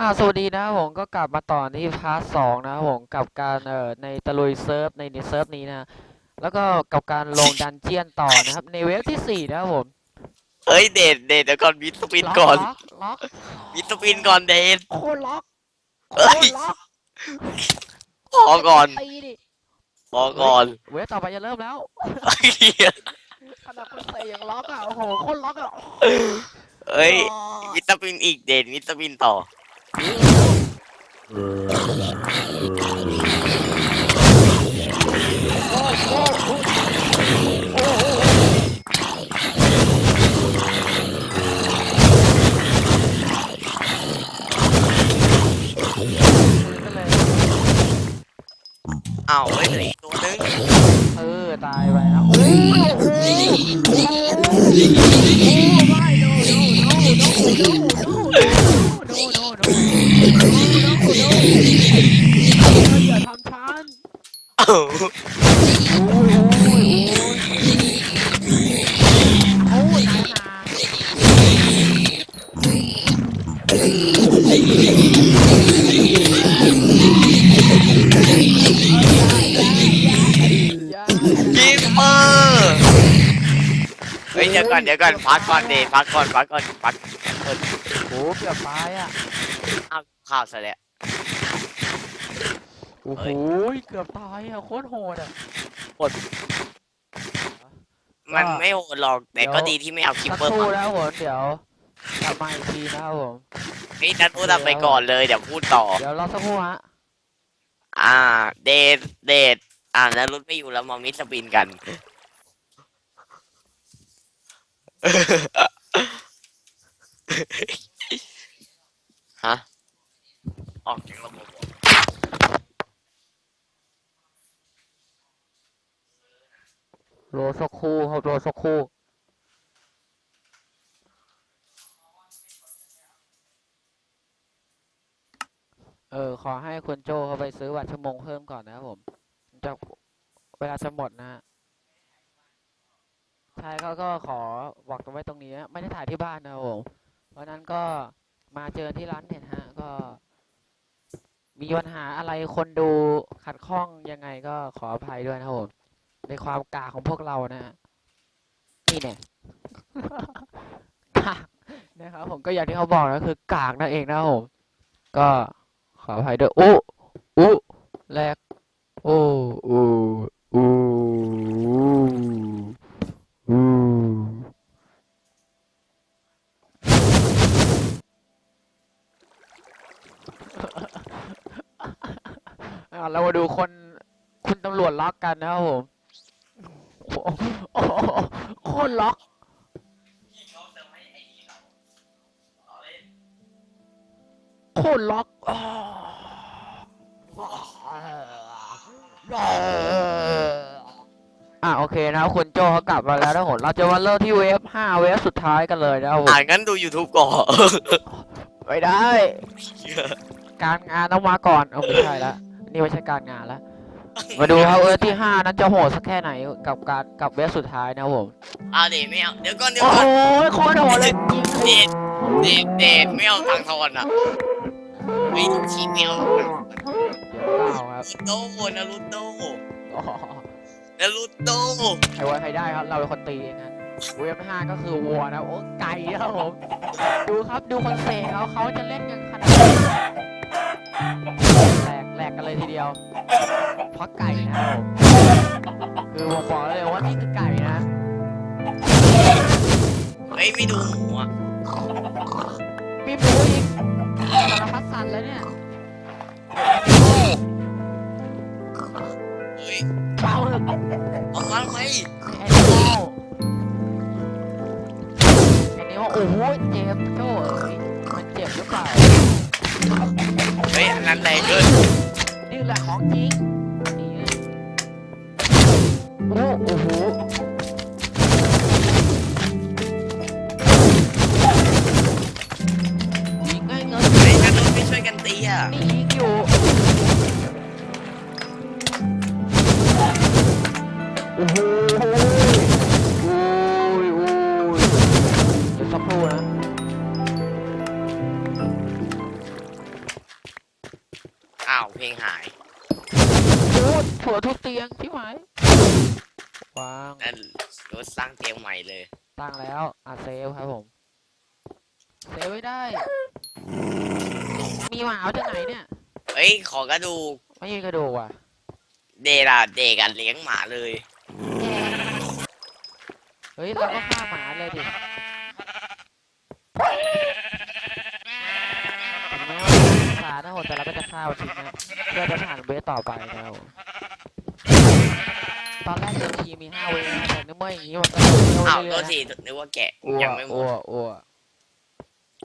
อ่าสวัสดีนะครับผมก็กลับมาต่อที่พาร์ทสองนะครับผมกับการเอ่อในตะลุยเซิร์ฟในในเซิร์ฟนี้นะแล้วก็กับการลงดันเจียนต่อนะครับ ในเวฟที่สี่นะครับผมเฮ้ยเดทเดทเดี๋ยวก่อนมิดสปินล็ก่อนล็อกล็อกมิดสปินก่อนเดท โคตรล็อกโคเฮ้ย ตรล็อกพอก่อนตีดิพอก่อนเวฟต่อไปจะเริ่มแล้วเหี้ยขนาดคนเตะยังล็อกอะโอ้โหโคตรล็อกอะเฮ้ยมิดสปินอีกเดทมิดสปินต่อ Uh, กิปเปอร์เฮ้ยเดี๋ยวก่อนเดี๋ยวก่อนพักก่อนเดทพักก่อนพักก่อนพักโอ้เกือบตายอะอ้าวข้าวซะแล้ว โอ้โหเกือบตายอะโคตรโหดอะมันไม่โหดหรอกแต่ก็ดีที่ไม่เอาคิปสักเปอร์ครู่มาแล้วผมเดี๋ยว กลับมาอีกทีนะครับผมเฮ้ยนันพูดทำไปก่อนเลยเดี๋ยวพูดต่อ เดี๋ยวรอสักครู่ฮะ อ่า เดทเดทอ่าแล้วรุดไม่อยู่แล้วมามิดสปินกัน ฮะ ออกจากระบบเหรอรอสักครู่ครับรอสักครู่ เออ ขอให้คุณโจเขาไปซื้อบัตชั่วโมงเพิ่มก่อนนะครับผมจะเวลาจะหมดนะฮะใช่เขาก็ขอบอกตรงไว้ตรงนี้ ไม่ได้ถ่ายที่บ้านนะครับผม เพราะนั้นก็มาเจอที่ร้านเน็ตฮะ ก็ มีปัญหาอะไรคนดูขัดข้องยังไงก็ขออภัยด้วยนะครับผมในความกาของพวกเรานะฮะนี่เนี่ยกากนะครับผมก็อย่างที่เขาบอกนะคือกากนั่นเองนะครับผมก็ ออภัยด้วยอู้อู้แรกโอ้อูอู้อู้อะเรามาดูคนคุณตำรวจล็อกกันนะครับผมโคตรล็อกโคตรล็อกอ้า อะโอเคนะครับคุณโจเขากลับมาแล้วนะผมเราจะมาเริ่มที่เวฟห้าเวฟสุดท้ายกันเลยนะครับผมอ่างั้นดู YouTube ก่อน ไม่ได้ การงานต้องมาก่อนเอาไม่ใช่ละนี่ไม่ใช่การงานละมาดูครับเวฟที่ห้านั้นจะโหดสักแค่ไหนกับการกับเวฟสุดท้ายนะครับผมเอาเดทไม่เอาเดี๋ยวก่อนเดี๋ยวโอ้ก่อนโหโคตรโหดเลยจริงเดทเดทเดทไม่เอาทางทอนอะไม่ชี้ไม่เอาเดี๋ยว เก้าครับนารูโตนารูโตอ๋อนารูโตใครไว้ใครได้ครับ เราเป็นคนตีเองนะเวฟห้าก็คือวัวนะ โอ้ไก่ครับผม ดูครับดูคนเสกเขาเขาจะเล่นกันขนาดไหนแหลกแหลกกันเลยทีเดียวเพราะไก่นะครับผมคือผมบอกเลยว่านี่คือไก่นะเฮ้ยไม่ดูหมูอะมีหมูอีกสารพัดสัตว์เลยเนี่ย anh này. Đi như là hỗn chiến. Mm-hmm. ยขอกระดูกไม่มีกระดูกว่ะเดล่ะเด็กกันเลี้ยงหมาเลย เฮ้ยเราก็ฆ่าหมาเลยดิถึงแม้ว่าจะฆ่านะโหดแต่เราก็จะฆ่ามันทิ้งนะเพื่อจะผ่านเวทต่อไปนะครับผมตอนแรกเดิมทีมีห้าเวทนะแต่นึกว่าอย่างนี้มันก็เร็วอ้าวเรื่ตัอวยๆทีนะนึกว่าแกะอ้วยังไม่หมอ้ดวอ้ว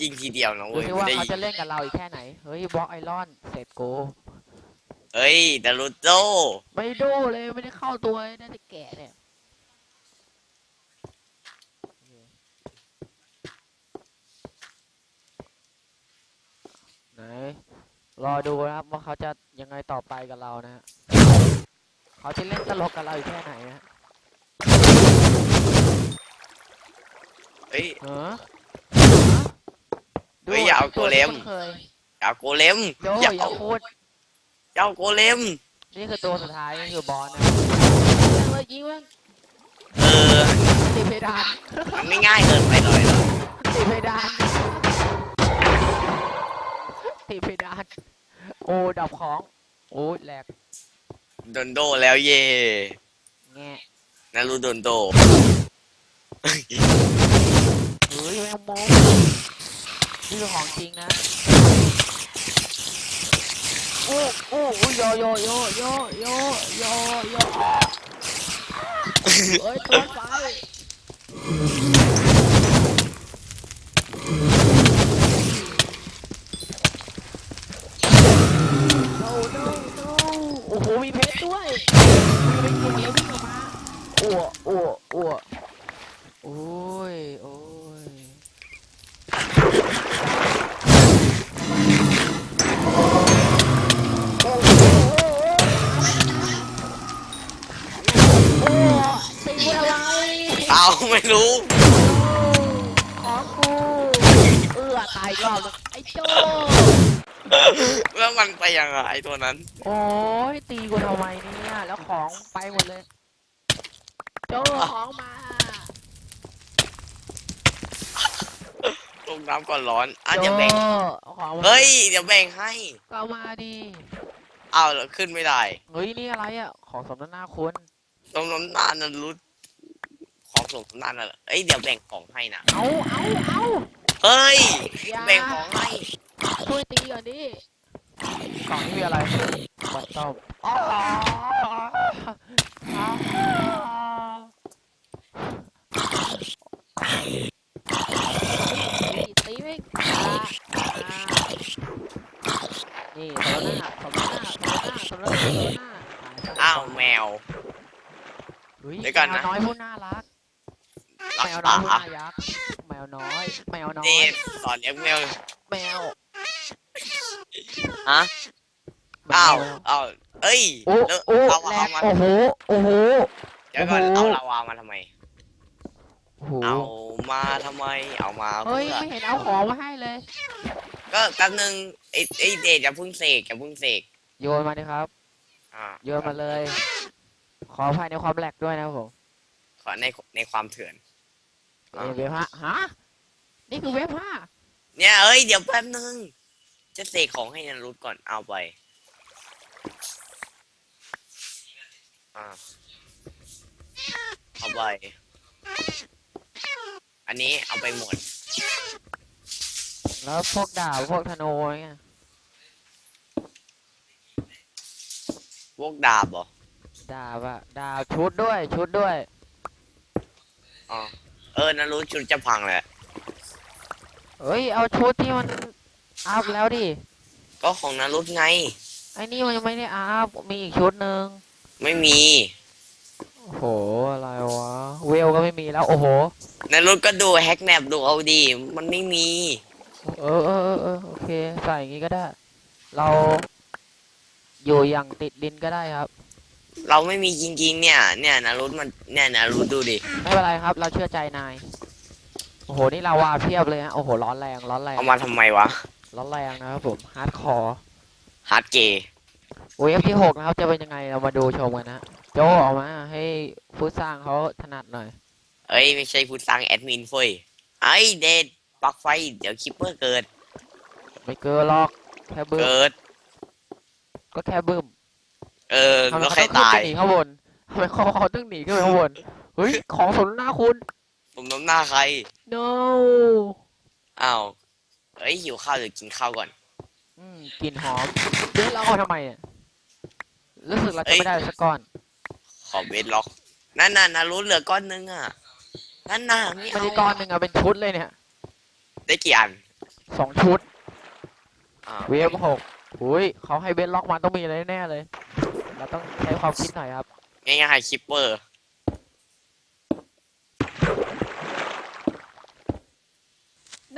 ยิงทีเดียวนะดูเว้ยสิไม่ว่าได้เขายิงจะเล่นกับเราอีกแค่ไหน เฮ้ยบล็อกไอรอนเสร็จกูเฮ้ยดารุโตไม่ดูเลยไม่ได้เข้าตัวเลยน่าจะแกะเนี่ยไหนรอดูนะครับว่าเขาจะยังไงต่อไปกับเรานะฮะเขาจะเล่นตลกกับเราอีกแค่ไหนนะเฮ้ยเออ เฮ้ยอย่าเอาโกเลมเคยเจ้าโกเลมโยอย่าอย่าเอาพูดเจ้าโกเลม นี่คือตัวสุดท้ายนี่คือบอสนะเลยยิงมันเออติดเพดานมันไม่ง่ายเกินไปเลยเหรอติดเพดานติดเพดานโอ้ดับของโอ้แหลกโดนโดแล้วเย่แงะนารุโดนโด เฮ้ยแมวโมง นี่คือของจริงนะโอ้โอ้โอ้โยโยโยโยโยโยโยเอ้ยตัวไฟโอ้โหมีเพชรด้วย ไปยังไงไอ้ตัวนั้น โอ้ยตีกูทำไมเนี่ยแล้วของไปหมดเลยโจของมาลงน้ำก่อนร้อนอะโจเดี๋ยวแบ่งเอาของมาเฮ้ย เดี๋ยวแบ่งให้ ก็เอามาดีเอาแล้วขึ้นไม่ได้เฮ้ยนี่อะไรอะของสมน้ำหน้าคุณตรงน้ำหน้านั้นรู้ของส่งน้ำหน้านั่นแหละเอ้ยเดี๋ยวแบ่งของให้นะเอาเอาเอาเฮ้ย อย่าแบ่งของให้ช่วยตีก่อนดิ กล่องนี้มีอะไรบัตรต้อมอ๋ออ๋อตีตีไม่อ่าอ่านี่สมน้ำหน้าสมน้ำหน้าสมน้ำหน้าสมน้ำหน้าสมน้ำหน้าอ้าวแมวเฮ้ยเดี๋ยวก่อนนะ แมวน้อยผู้น่ารัก รัแมกวน้อษายผู้น่ารักแมวน้อย แมวน้อเดยทสอนเลี้ยงแมวแมว ฮะแม อ้าววอ้าวเอ้ยโอ้แล้วโอ้เอาแรเอากมาโอ้โหโอ้โหเดี๋ยวก่อนโอ้เอาโหลาวามาทำไม โอ้โหเอามาทำไม เอามาเฮ้ยเพื่อไม่เห็นเอาของมาให้เลยก็แป๊บนึงไอ้ไอ้เดทอย่าเพึ่งเสกอย่าเพึ่งเสกโยนมาดิครับ อ่าโยนมาเลย ขออภัยในความแหลกด้วยนะครับผมขอในในความเถื่อนเอยเว็บห้าฮะนี่คือเว็บห้าเนี่ยเอ้ยเดี๋ยวแป๊บนึง จะเสกของให้นันรุดก่อนเอาไป อ่าเอาไป อันนี้เอาไปหมด แล้วพวกดาบพวกธนูเงี้ยพวกดาบเหรอ ดาบอะดาบชุดด้วย ชุดด้วยอ๋อ เออนันรุดชุดจะพังแหละเฮ้ย เอาชุดที่มันอัพแล้วดิ ก็ของนันรุดไง ไอ้นี่มันยังไม่ได้อัพมีอีกชุดหนึ่งไม่มี โอ้โห อะไรวะ เวลก็ไม่มีแล้ว โอ้โหนันรุดก็ดูแฮกแนบดูเอาดี มันไม่มี เออเออเออเออโอเค ใส่อย่างงี้ก็ได้ เรา อยู่อย่างติดดินก็ได้ครับ เราไม่มีจริง ๆ เนี่ย เนี่ยนารุดมัน เนี่ยนารุดดูดิ ไม่เป็นไรครับ เราเชื่อใจนาย โอ้โห นี่ลาวาเพียบเลยฮะ โอ้โห ร้อนแรง ร้อนแรง เอามาทำไมวะ ร้อนแรงนะครับผม ฮาร์ดคอร์ ฮาร์ดเกย์เวฟที่หกนะครับจะเป็นยังไงเรามาดูชมกันนะโจออกมาให้ผู้สร้างเขาถนัดหน่อย เอ้ย ไม่ใช่ผู้สร้างแอดมินเฟ้ยไอ้เดดปลักไฟ เดี๋ยวคิปเปอร์เกิด ไม่เกินหรอกแค่บึ้มเกิด ก็แค่บึ้มเออทำไมแล้วเขาใครต้องขึ้นตาไปยหนีข้างบนทำไมเขาเขาต้องหนีขึ้นไปข้างบนเฮ้ยของสมน้ำหน้าคุณ ผมน้ำหน้าใคร no อ้าวเอ้ยหิวข้าวเดี๋ยวกินข้าวก่อน อืมกลิ่นหอมเดี๋ยวเราเอาทำไมอะรู้สึกเราจะไม่ได้สักก้อน ขอเบสล็อก นั่นน่ะนะรู้เหลือก้อนนึงอะ นั่นน่ะไม่ไม่เอาได้ก้อนหนึ่งอะเป็นชุดเลยเนี่ยได้กี่อันสองชุดอ้าวเวฟหกอุ้ยเขาให้เบนล็อกมาต้องมีอะไรแน่เลย เราต้องใช้ความคิดหน่อยครับ ง่ายๆคิปเปอร์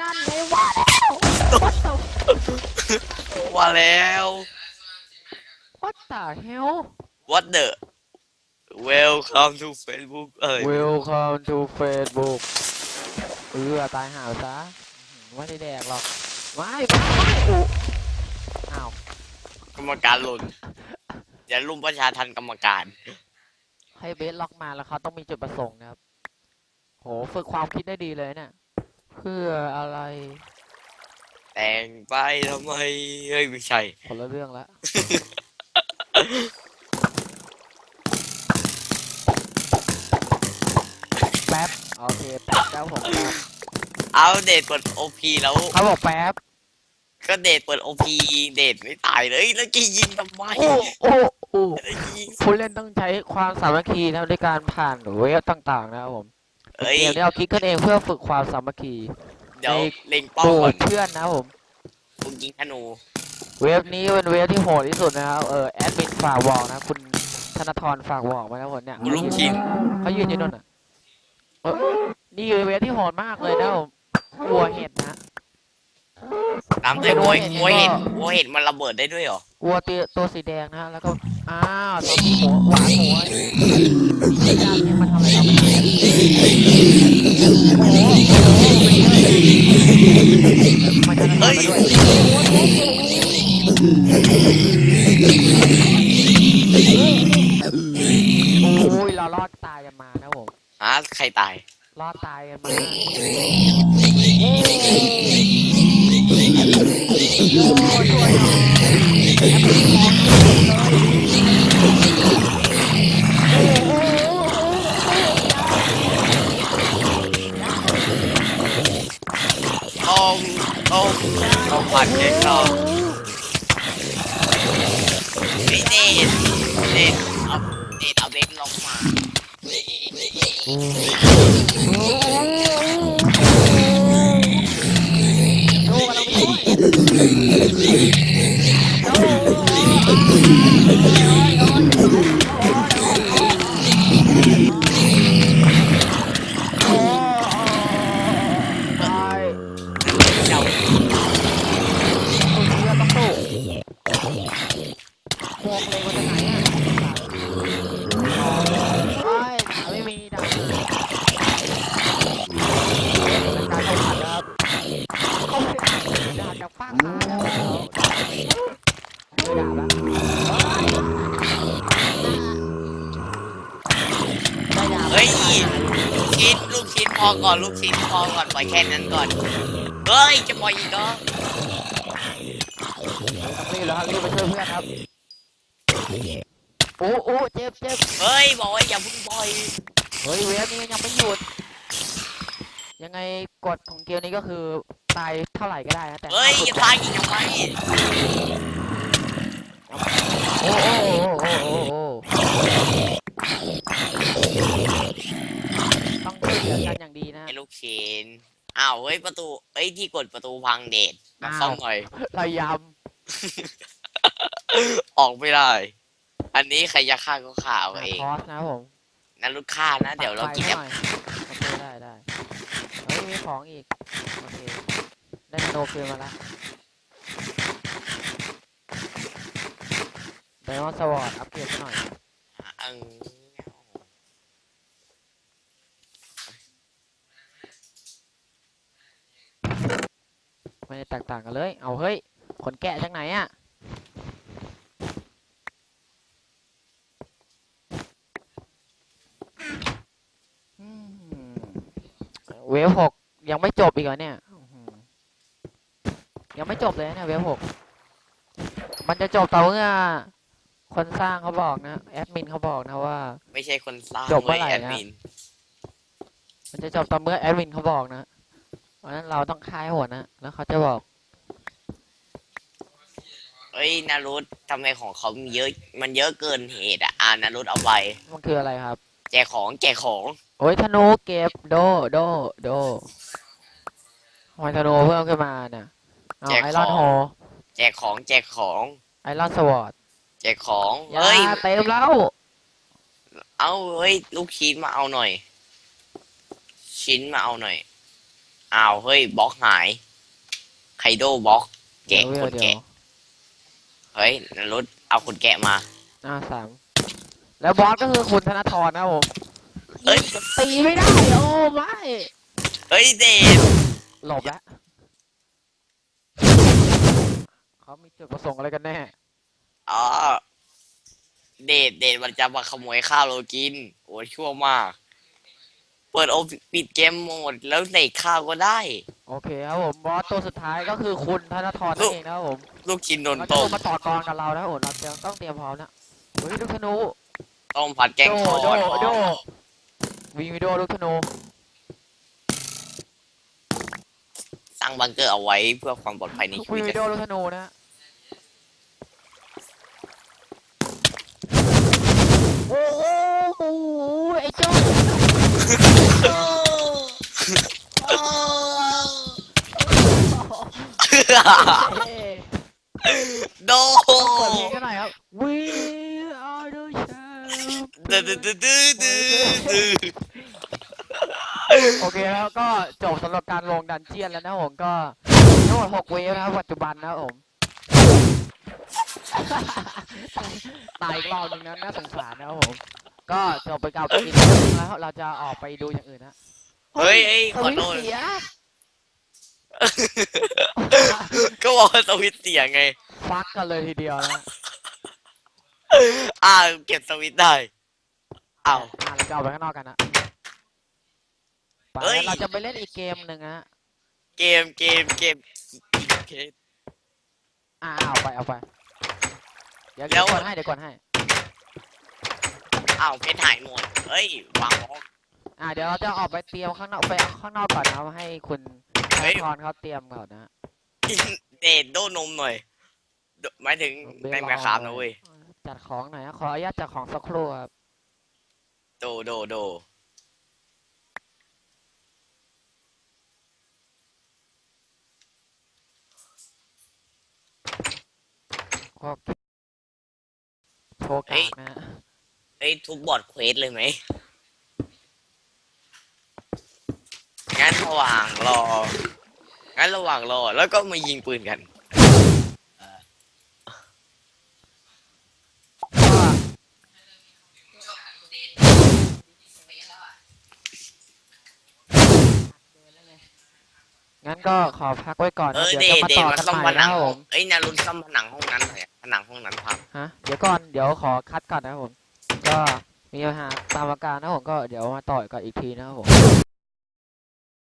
นั่นไงว่าแล้ว what the ว่าแล้ว what the hell what the welcome to Facebook เอ้ย welcome to Facebook เออตายห่าวซะอื้อหือไม่ได้แดกหรอกไม่ไม่ไม่อุอ้าวกรรมการหล่นอย่าลุมประชาทันกรรมการ ให้เบสล็อกมาแล้วเขาต้องมีจุดประสงค์นะครับ โห ฝึกความคิดได้ดีเลยเนี่ยเพื่ออะไรแต่งไปทำไมเฮ้ยไม่ใช่คนละเรื่องแล้วแป๊บโอเคแป๊บแล้วผมแป๊บเอาเดทเปิดโอพีแล้วเขาบอกแป๊บก็เดทเปิดโอพีเดทไม่ตายเลยแล้วกี่ยิงทำไมโอ้โอ้โอ้แล้วยิง ผู้เล่นต้องใช้ความสามัคคีนะครับในการผ่านเวฟต่างๆนะครับผม เอ้ย เกมนี้เราคิดกันเองเพื่อฝึกความสามัคคีเดี๋ยวเล็งเป้าโอ้ก่อนเพื่อนนะครับผมคุณยิงธนูเวฟนี้เป็นเวฟที่โหดที่สุดนะครับ เออแอดมินฝากบอกนะ คุณธนทรฝากบอกมานะผมเนี่ยคุณลูกชิ้นเขายืนอยู่นู่นอะเออนี่คือเวฟที่โหดมากเลยนะผมวัวเห็ดนะ ตามด้วยโวยโวยเห็ดโวยเห็ดมันระเบิดได้ด้วยเหรอ วัวตัวตัวสีแดงนะฮะแล้วก็ อ้าวตอนนี้หัวหวานหัวไอ้ยานเนี่ยมันทำอะไร เราไม่ได้โอ้โหมันจะทำอะไรด้วยโอ้ยเรารอดตายกันมานะผมฮะใครตาย รอดตายกันมาต้ ต้มผัดเด็กชอบเฮ้ยเดทเดทเอาเดทเอาเบสล็อกมา ลูกชิ้นพอก่อนปล่อยแค่นั้นก่อน เฮ้ย จะปล่อยอีกเหรอรีบแล้วครับรีบไปช่วยเพื่อนครับโอ้โอ้เจ็บเจ็บเฮ้ยบอกว่าอย่าเพิ่งปล่อยเฮ้ยเวฟนี้ยังไม่หยุด ยังไงกฎของเกมนี้ก็คือตายเท่าไหร่ก็ได้นะแต่เฮ้ยห้ามจะตายอีกทำไมโอ้โอ้โอ้โอ้โอ้ต้องช่วยเหลือ กันอย่างดีนะ ไอ้ลูกชิ้นอ้าวเฮ้ยประตูเอ้ยที่กดประตูพังเดทมาซ่อมหน่อย พยายามออกไม่ได้ อันนี้ใครจะฆ่าก็ฆ่าเอาเอง คอสนะครับผมนั่นลูกฆ่านะ เดี๋ยวเรากินปัแอไฟปหน่อยโอเคได้ได้เฮ้ยมีของอีก โอเค ได้โนคืนมาละไดมอนด์สวอร์ดอัปเกรดหน่อยอัง ไม่ได้แตกต่างกันเลย เอาเฮ้ย ขนแกะจากไหนอะเวฟหกยังไม่จบอีกเหรอเนี่ย ยังไม่จบเลยเนี่ยเวฟหกมันจะจบต่อเมื่อคนสร้างเขาบอกนะ แอดมินเขาบอกนะว่า ไม่ใช่คนสร้างจบเมื่อไหร่นะมันจะจบต่อเมื่อแอดมินเขาบอกนะ เพราะฉะนั้นเราต้องคายหัวนะ แล้วเขาจะบอก เอ้ยนารุตทำไมของเขามีเยอะ มันเยอะเกินเหตุอะอ่านารุตเอาไป มันคืออะไรครับ แจกของแจกของ โอ้ยธนูเก็บโดโดโดทำไมธนูเพิ่มขึ้นมาเนี่ยเอาไอรอนโฮแจกของแจกของ ไอรอนสวอตแจกของยาเฮ้ย เต็มแล้ว เอาเฮ้ยลูกชิ้นมาเอาหน่อย ชิ้นมาเอาหน่อย อ้าวเฮ้ยบล็อกหายไคโดบล็อก แกะเดี๋ยวคนเดี๋ยวแกะ เฮ้ยนรุตเอาคนแกะมาอ่าสามแล้วบอสก็คือคุณธนาธรนะครับผมเอ้ย ตีไม่ได้โอ้ไม่เฮ้ยเดนหลบแล้วเขามีจุดประสงค์อะไรกันแน่อ๋อเดดเดดมันจะมาขโมยข้าวเรากิน โอ้ยชั่วมาก เปิดโอปิดเกมโหมดแล้วใส่ข้าวก็ได้ โอเคครับผมบอสตัวสุดท้ายก็คือคุณธนาธรนั่นเองนะครับผมลูกชิ้นโดนเขาจะต้ลมงมาต่อกรกับเรานะครับผมเราจะต้องเตรียมพร้อมนะเฮ้ยลูกธนูต้มผัดแกงโดทอโดดโดวีวิโดลูกธนูสร้างบังเกอร์เอาไว้เพื่อความปลอดภัยในชีวีวิตวิโดลูกธนูนะ โอ้โหไอ้เจ้า โดเปิดเพลงกันหน่อยครับ We are the champ ดื้อดื้อดื้อดื้อดื้อดื้อโอเคแล้วก็จบสำหรับการลงดันเจียนแล้วนะผมก็ทั้งหมดหกเวฟนะครับปัจจุบันนะครับผม ตายอีกรอบหนึงนะน่าสงสารนะครับผม ก็จบไปกับอีกเรื่องหนึงแล้วเราจะออกไปดูอย่างอื่นนะเฮ้ยเอ้ยสขอวิตโทช์ษเสียก็บอกว่าสวิตช์เสียไง ฟักกันเลยทีเดียวนะอ่าเก็บสวิตช์ได้อ้าว อะเราจะออกไปข้างนอกกันนะไปเอ้ย เราจะไปเล่นอีกเกมหนึ่งนะเกมเกมเกมเกม อ่าเอาไปเอาไป เดี๋ยวแล้เดี๋ยว วกดให้เดี๋ยวกดให้ อ้าวเพชรหายหมดเฮ้ยวางบล็อก อ่าเดี๋ยวเราจะออกไปเตรียมข้างนอกไปข้างนอกก่อนนะครับให้คุณธเฮ้นายธรเขาเตรียมก่อนนะ เดดโดนมหน่อยโดหมายถึงในแมคคามนะเว้ยจัดของหน่อยนะขออนุญาตจัดของสักครู่ครับโดโดโดโอเคโชว์การ์ดนะฮะ เอ้ยทุบบอร์ดเควสเลยไหมงั้นระหว่างรอ งั้นระหว่างรอ แล้วก็มายิงปืนกันก็งั้นก็ขอพักไว้ก่อนเอนะอเดี๋ยวเดจะดมาเดต่ดอมากันซ่อมใหม่ผนันะงครับผม เอ้ยนารุนซ่อมผนังห้องนั้นหน่อยอะผนังห้องนั้นพัง ฮะ เดี๋ยวก่อน เดี๋ยวขอคัดก่อนนะครับผม ก็มีปัญหาตามอาการนะผมก็เดี๋ยวมาต่อยกันอีกทีนะครับผม